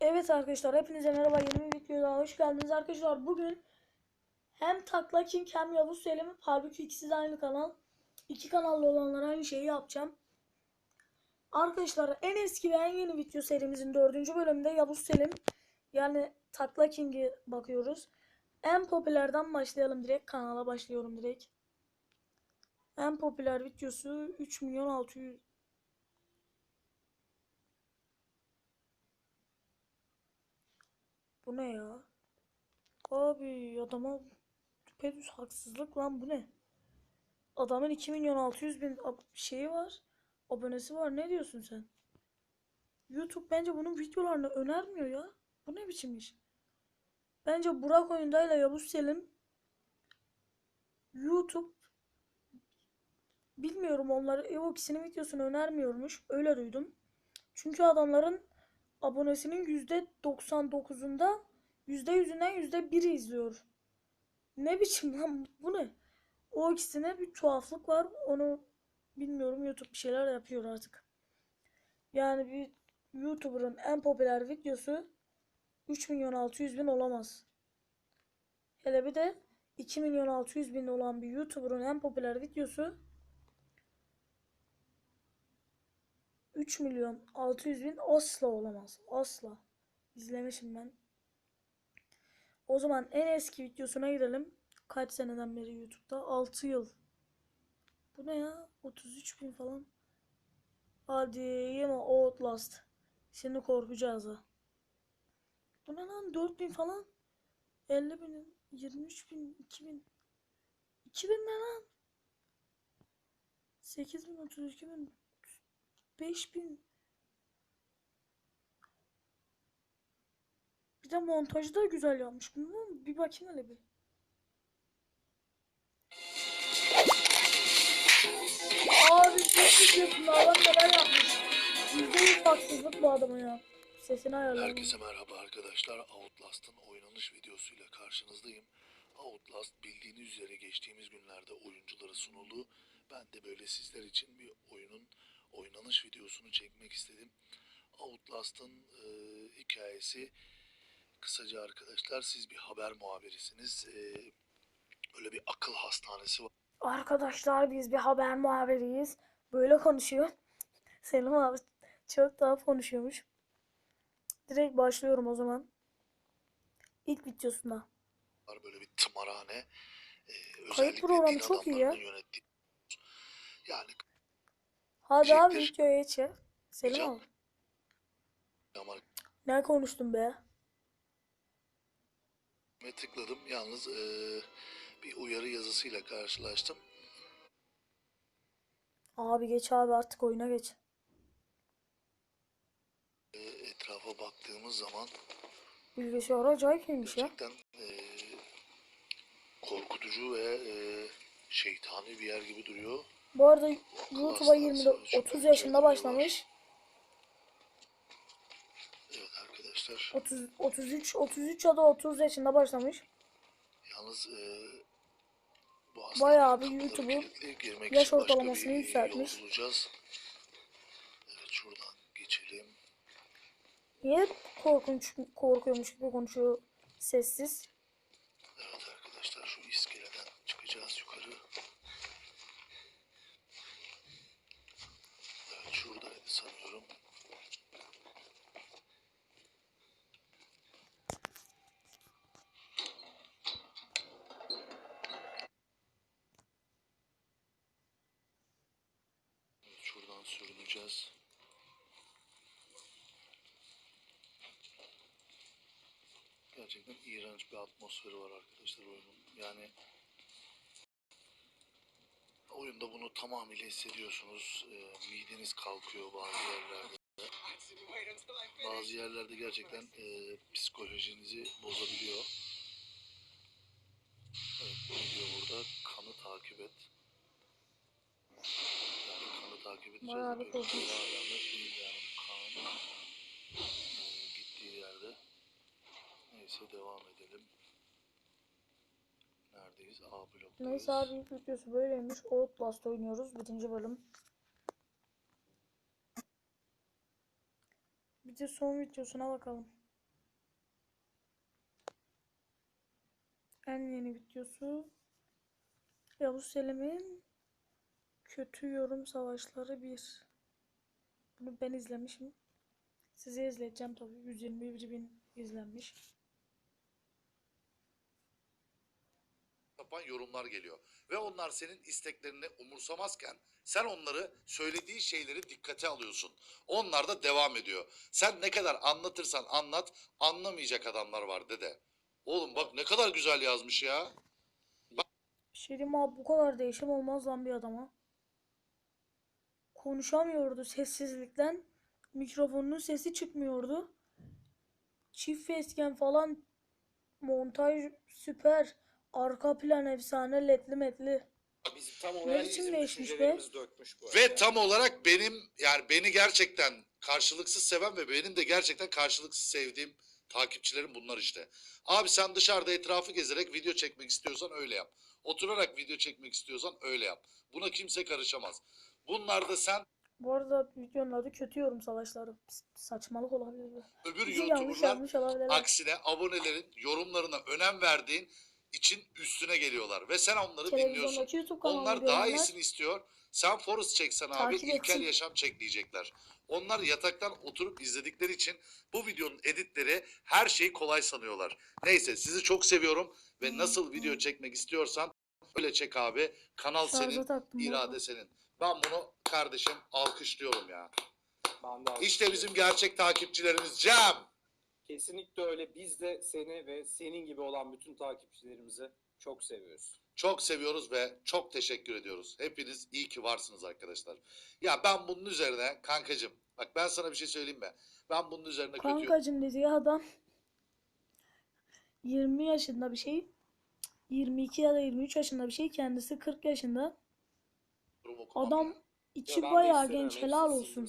Evet arkadaşlar hepinize merhaba. Yeni bir videoya hoş geldiniz arkadaşlar. Bugün hem Takla King hem Yavuz Selim halbuki ikisi de aynı kanal. İki kanallı olanlara aynı şeyi yapacağım. Arkadaşlar en eski ve en yeni video serimizin dördüncü bölümünde Yavuz Selim yani Takla King'i bakıyoruz. En popülerden başlayalım direkt kanala başlıyorum direkt. En popüler videosu 3 milyon 600 Bu ne ya? Abi adama düpedüz haksızlık lan bu ne? Adamın 2 milyon 600 bin şeyi var. Abonesi var. Ne diyorsun sen? YouTube bence bunun videolarını önermiyor ya. Bu ne biçim iş? Bence Burak Oyundayla Yavuz Selim YouTube bilmiyorum onları Evo ikisinin videosunu önermiyormuş. Öyle duydum. Çünkü adamların abonesinin %99'unda %100'ünden %1'i izliyor. Ne biçim lan bu ne? O ikisine bir tuhaflık var. Onu bilmiyorum YouTube bir şeyler yapıyor artık. Yani bir YouTuber'ın en popüler videosu 3 milyon 600 bin olamaz. Hele bir de 2 milyon 600 bin olan bir YouTuber'ın en popüler videosu 3 milyon 600 bin asla olamaz. Asla. İzlemişim ben. O zaman en eski videosuna gidelim. Kaç seneden beri YouTube'da? 6 yıl. Bu ne ya? 33 bin falan. Hadi yeme Outlast. Şimdi korkacağız ha. Bu ne lan? 4 bin falan. 50 bin, 23 bin, 2 bin. 2 bin ne lan? 8 bin, 32 bin, 5000 Bir de montajı da güzel yapmış. Bunu bir bakayım hele bir. Abi çok videosunda adam neler yapmış. Yüzde yüz haksızlık bu adama ya. Sesini ayarladım. Herkese merhaba arkadaşlar. Outlast'ın oynanış videosuyla karşınızdayım. Outlast bildiğiniz üzere geçtiğimiz günlerde oyunculara sunuldu. Ben de böyle sizler için bir oyunun oynanış videosunu çekmek istedim. Outlast'ın e, hikayesi kısaca arkadaşlar siz bir haber muhabirisiniz. E, böyle bir akıl hastanesi var. Arkadaşlar biz bir haber muhabiriyiz. Böyle konuşuyor. Selim abi çok daha konuşuyormuş. Direkt başlıyorum o zaman. İlk videosunda. Böyle bir tımarhane. E, Kayıt programı çok iyi ya. yönettiği- Yani Hadi abi videoya. Selim Hocam. abi. Ne konuştun be? Ve tıkladım. Yalnız eee, bir uyarı yazısıyla karşılaştım. Abi geç abi artık oyuna geç. Eee, etrafa baktığımız zaman Bilgisayar acayip iyiymiş ya. gerçekten eee, korkutucu ve eee, şeytani bir yer gibi duruyor. Bu arada YouTube'a hastanesi 20 var, şurada 30 bir yaşında başlamış. Evet arkadaşlar. 30 33 33 ya da 30 yaşında başlamış. Yalnız eee, bu Bayağı bir YouTube'u yaş ortalamasını yükseltmiş. Evet şuradan geçelim. Niye korkunç korkuyormuş gibi konuşuyor sessiz? Evet arkadaşlar şu iskeleden çıkacağız yukarı. Evet şuradaydı sanıyorum. Evet, şuradan sürüneceğiz. Gerçekten iğrenç bir atmosferi var arkadaşlar oyunun. Yani oyunda bunu tamamıyla hissediyorsunuz. Ee, mideniz kalkıyor bazı yerlerde. Bazı yerlerde gerçekten e, psikolojinizi bozabiliyor. Evet ne burada? Kanı takip et. Bayağı bir Neyse devam edelim. Neredeyiz? A bloktayız. Neyse abi ilk videosu böyleymiş. Outlast oynuyoruz. Birinci bölüm. Bir de son videosuna bakalım. En yeni videosu Yavuz Selim'in Kötü Yorum Savaşları 1. Bunu ben izlemişim. Size izleteceğim tabii. 121 bin izlenmiş. yapan yorumlar geliyor. Ve onlar senin isteklerini umursamazken sen onları söylediği şeyleri dikkate alıyorsun. Onlar da devam ediyor. Sen ne kadar anlatırsan anlat anlamayacak adamlar var dede. Oğlum bak ne kadar güzel yazmış ya. Bir şey diyeyim abi bu kadar değişim olmaz lan bir adama. Konuşamıyordu sessizlikten. Mikrofonunun sesi çıkmıyordu. Çift facecam falan montaj süper. Arka plan efsane ledli metli. Bizim tam Ne olarak biçim bizim değişmiş be? dökmüş bu Ve tam olarak benim yani beni gerçekten karşılıksız seven ve benim de gerçekten karşılıksız sevdiğim takipçilerim bunlar işte. Abi sen dışarıda etrafı gezerek video çekmek istiyorsan öyle yap. Oturarak video çekmek istiyorsan öyle yap. Buna kimse karışamaz. Bunlar da sen Bu arada videonun adı kötü yorum savaşları. Saçmalık olabilir. öbür Bizi YouTuber'lar yanlış aksine abonelerin yorumlarına önem verdiğin için üstüne geliyorlar. Ve sen onları dinliyorsun. Onlar daha iyisini istiyor. Sen Forrest çeksen abi Takip ilkel etsin. yaşam çek diyecekler. Onlar yataktan oturup izledikleri için bu videonun editleri her şeyi kolay sanıyorlar. Neyse sizi çok seviyorum ve nasıl video çekmek istiyorsan öyle çek abi. Kanal şarja senin, irade senin. Ben bunu kardeşim alkışlıyorum ya. Ben de İşte bizim gerçek takipçilerimiz Cem. Kesinlikle öyle. Biz de seni ve senin gibi olan bütün takipçilerimizi çok seviyoruz. Çok seviyoruz ve çok teşekkür ediyoruz. Hepiniz iyi ki varsınız arkadaşlar. Ya ben bunun üzerine kankacım bak ben sana bir şey söyleyeyim mi? Ben bunun üzerine kötü Kankacım dediği adam 20 yaşında bir şey. 22 ya da 23 yaşında bir şey. Kendisi 40 yaşında. Adam içi Ya bayağı genç. Helal olsun.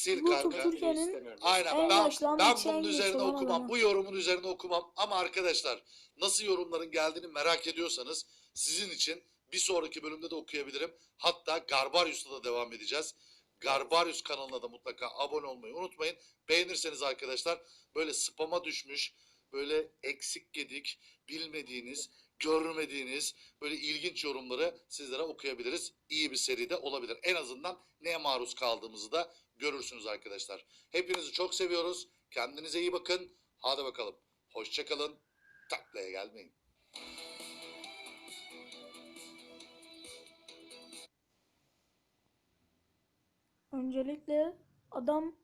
Sil YouTube kanka. Türkiye'nin. Aynen en ben, yaşlanmış, ben en bunun üzerine okumam. adamı. Bu yorumun üzerine okumam. Ama arkadaşlar nasıl yorumların geldiğini merak ediyorsanız sizin için bir sonraki bölümde de okuyabilirim. Hatta Garbarius'ta da devam edeceğiz. Garbarius kanalına da mutlaka abone olmayı unutmayın. Beğenirseniz arkadaşlar böyle spama düşmüş, böyle eksik gedik, bilmediğiniz, görmediğiniz böyle ilginç yorumları sizlere okuyabiliriz. İyi bir seride olabilir. En azından neye maruz kaldığımızı da görürsünüz arkadaşlar. Hepinizi çok seviyoruz. Kendinize iyi bakın. Hadi bakalım. Hoşçakalın. Taklaya gelmeyin. Öncelikle adam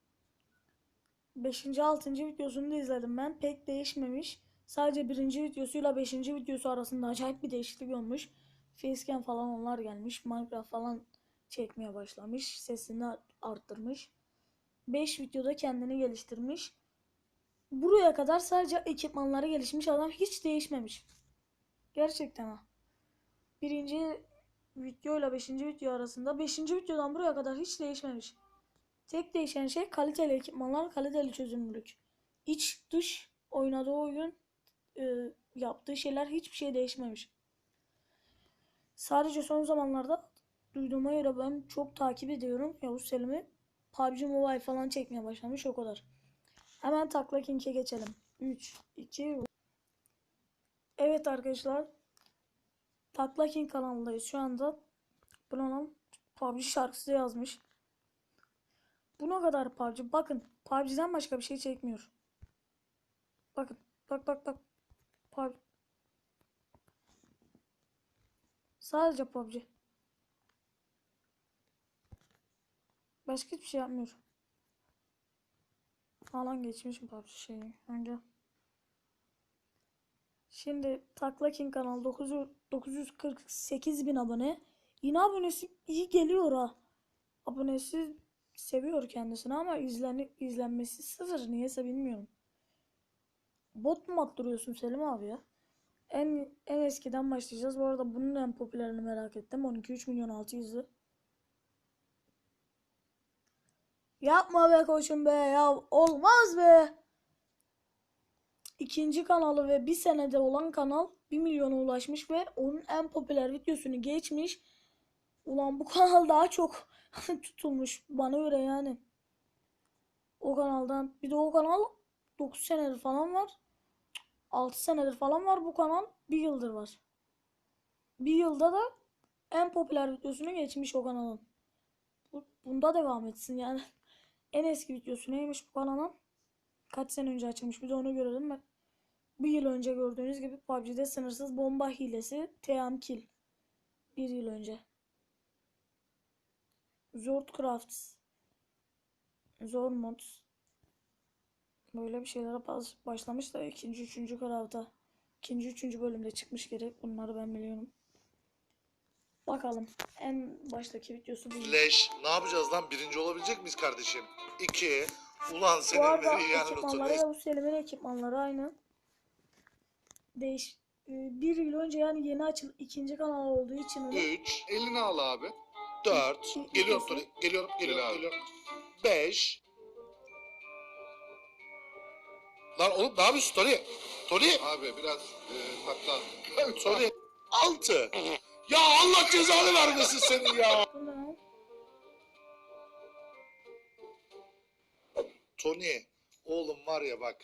5. 6. videosunu da izledim ben. Pek değişmemiş. Sadece birinci videosuyla 5. videosu arasında acayip bir değişiklik olmuş. Facecam falan onlar gelmiş. Minecraft falan çekmeye başlamış. Sesini arttırmış. 5 videoda kendini geliştirmiş. Buraya kadar sadece ekipmanları gelişmiş adam hiç değişmemiş. Gerçekten ha. Birinci video ile 5. video arasında 5. videodan buraya kadar hiç değişmemiş. Tek değişen şey kaliteli ekipmanlar, kaliteli çözünürlük. İç dış oynadığı oyun, e, yaptığı şeyler hiçbir şey değişmemiş. Sadece son zamanlarda duyduğuma göre ben çok takip ediyorum Yavuz Selim'i. PUBG Mobile falan çekmeye başlamış o kadar. Hemen Takla King'e geçelim. 3, 2, Evet arkadaşlar. Takla King kanalındayız şu anda. Buna PUBG şarkısı yazmış. Buna kadar PUBG. Bakın PUBG'den başka bir şey çekmiyor. Bakın. Bak bak bak. PUBG. Sadece PUBG. Başka hiçbir şey yapmıyor. Falan geçmişim PUBG şeyi. Önce. Şimdi Takla King kanal 900 948 bin abone. Yine abonesi iyi geliyor ha. Abonesi seviyor kendisini ama izlen izlenmesi sıfır. Niyeyse bilmiyorum. Bot mu attırıyorsun Selim abi ya? En en eskiden başlayacağız. Bu arada bunun en popülerini merak ettim. 12 milyon 600'ü. Yapma be koçum be ya. Olmaz be. İkinci kanalı ve bir senede olan kanal 1 milyona ulaşmış ve onun en popüler videosunu geçmiş. Ulan bu kanal daha çok tutulmuş bana göre yani. O kanaldan bir de o kanal 9 senedir falan var. 6 senedir falan var bu kanal. Bir yıldır var. Bir yılda da en popüler videosunu geçmiş o kanalın. Bu- Bunda devam etsin yani. En eski videosu neymiş bu kanalın? Kaç sene önce açılmış bir de onu görelim ben. Bir yıl önce gördüğünüz gibi PUBG'de sınırsız bomba hilesi Team Kill. Bir yıl önce. Zordcrafts. Zor mods. Böyle bir şeylere baş- başlamış da ikinci, üçüncü kanalda. ikinci, üçüncü bölümde çıkmış gerek. Bunları ben biliyorum. Bakalım. En baştaki videosu bu. Leş. Ne yapacağız lan? Birinci olabilecek miyiz kardeşim? İki. Ulan Bu senin arada veri yani ekipmanları bu Selim'in ekipmanları aynı. Değiş e, bir yıl önce yani yeni açıl ikinci kanal olduğu için onu 3, Elini al abi. 4, İki- geliyorum geliyorum, geliyorum, geliyorum. 5. Lan oğlum ne yapıyorsun Tony? Tony, Abi biraz e, takla at. Tony. 6. Ya Allah cezanı vermesin senin ya. Tony, oğlum var ya bak.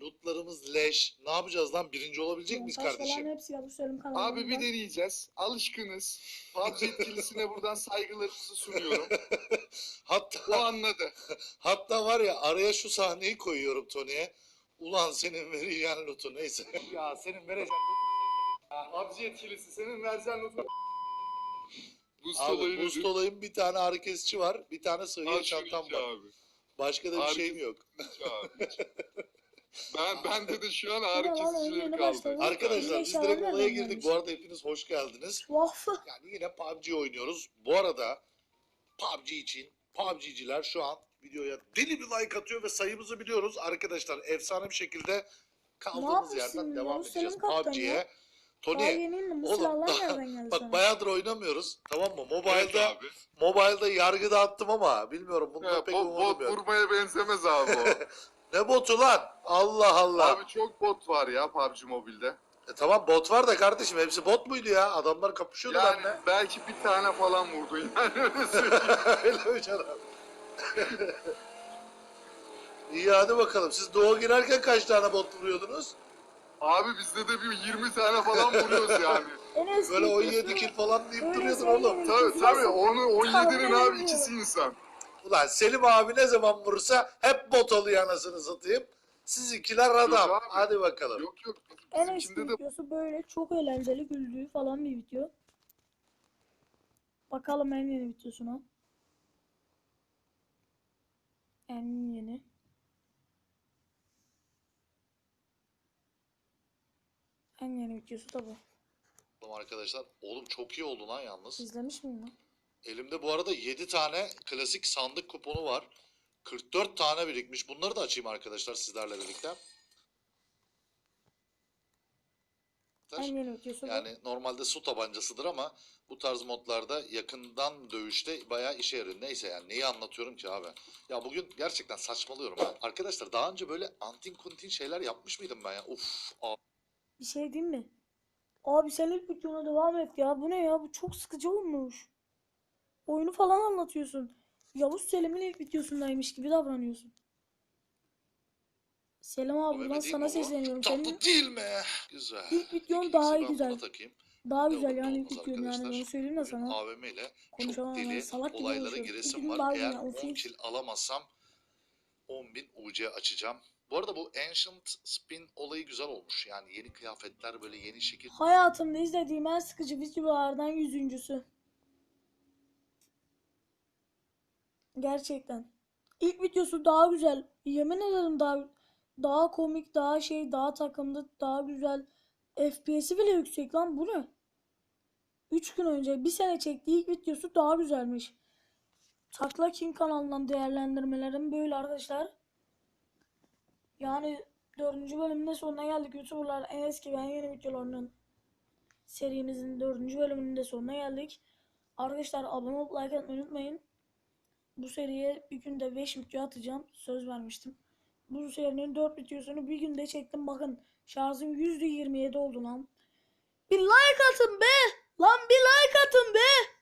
Lootlarımız leş. Ne yapacağız lan? Birinci olabilecek miyiz kardeşim? hepsi ya bu Selim kanalında. Abi bir deneyeceğiz. Alışkınız. PUBG etkilisine buradan saygılarımızı sunuyorum. O Hatta anladı. hatta var ya araya şu sahneyi koyuyorum Tony'ye. Ulan senin vereceğin lootu neyse. ya senin vereceğin PUBG etkilisi senin vereceğin notu. Boost Abi olayı boost nedir? olayım bir tane ağrı kesici var. Bir tane sığıya Al çantam iç var. Abi. Başka da bir Ağrı şeyim yok. iç abi, iç. ben bende de şu an ağrı ne lan? Oyun kesicileri yeni kaldı. başladı. Arkadaşlar biz direkt olaya girdik. Bu arada hepiniz hoş geldiniz. Vah. Yani yine PUBG oynuyoruz. Bu arada PUBG için PUBG'ciler şu an videoya deli bir like atıyor ve sayımızı biliyoruz. Arkadaşlar efsane bir şekilde kaldığımız yerden ya? devam Bu edeceğiz PUBG'ye. Tony oğlum, geldi bak bayağıdır oynamıyoruz. Tamam mı? Evet Mobile'da abi. mobile'da yargıda attım ama bilmiyorum bunda Ya, pek bot, bot vurmaya benzemez abi o. Ne botu lan? Allah Allah. abi çok bot var ya PUBG Mobile'de. E tamam bot var da kardeşim hepsi bot muydu ya? Adamlar kapışıyordu Yani benimle. belki bir tane falan vurdun yani öyle söyleyeyim. Öyle mi canım? İyi hadi bakalım. Siz doğu girerken kaç tane bot vuruyordunuz? Abi bizde de bir 20 tane falan vuruyoruz yani. En eski Böyle videosu- 17 kill falan deyip Öyle duruyordun oğlum. Tabii tabii onu 17'nin Tahmin abi ikisi insan. Ulan Selim abi ne zaman vurursa hep bot oluyor anasını satayım. Sizinkiler adam. abi. Hadi bakalım. Yok yok En eski bizimkinde de videosu böyle çok eğlenceli güldüğü falan bir video. Bakalım en yeni videosuna. En yeni. En yeni videosu da bu. Oğlum Arkadaşlar oğlum çok iyi oldu lan yalnız. İzlemiş miyim lan? Elimde bu arada 7 tane klasik sandık kuponu var. 44 tane birikmiş. Bunları da açayım arkadaşlar sizlerle birlikte. Bu. Yani normalde su tabancasıdır ama bu tarz modlarda yakından dövüşte bayağı işe yarıyor. Neyse yani neyi anlatıyorum ki abi? Ya bugün gerçekten saçmalıyorum ha. Arkadaşlar daha önce böyle antin kuntin şeyler yapmış mıydım ben ya? Uf. a- Bir şey diyeyim mi? Abi sen ilk videona devam et ya. Bu ne ya? Bu çok sıkıcı olmuş. Oyunu falan anlatıyorsun. Yavuz Selim'in ilk videosundaymış gibi davranıyorsun. Selim abi değil sana sesleniyorum. Tatlı Senin değil mi? Güzel. ilk videon daha iyi güzel. takayım. Daha güzel yani ilk videon yani onu söyleyeyim de sana. AVM ile çok deli salak gibi olaylara giresim var. Eğer ya, 10 ofis. kill alamazsam 10.000 UC açacağım. Bu arada bu Ancient Spin olayı güzel olmuş. Yani yeni kıyafetler böyle yeni şekil. Hayatımda izlediğim en sıkıcı videolardan yüzüncüsü. Gerçekten. İlk videosu daha güzel. Yemin ederim daha daha komik, daha şey, daha takımlı, daha güzel. FPS'i bile yüksek lan bu ne? 3 gün önce bir sene çektiği ilk videosu daha güzelmiş. Takla King kanalından değerlendirmelerim böyle arkadaşlar. Yani dördüncü bölümün de sonuna geldik. YouTuber'lar en eski ve en yeni videolarının serimizin dördüncü bölümünün de sonuna geldik. Arkadaşlar abone olup like atmayı unutmayın. Bu seriye bir günde 5 video atacağım. Söz vermiştim. Bu serinin 4 videosunu bir günde çektim. Bakın şarjım %27 oldu lan. Bir like atın be! Lan bir like atın be!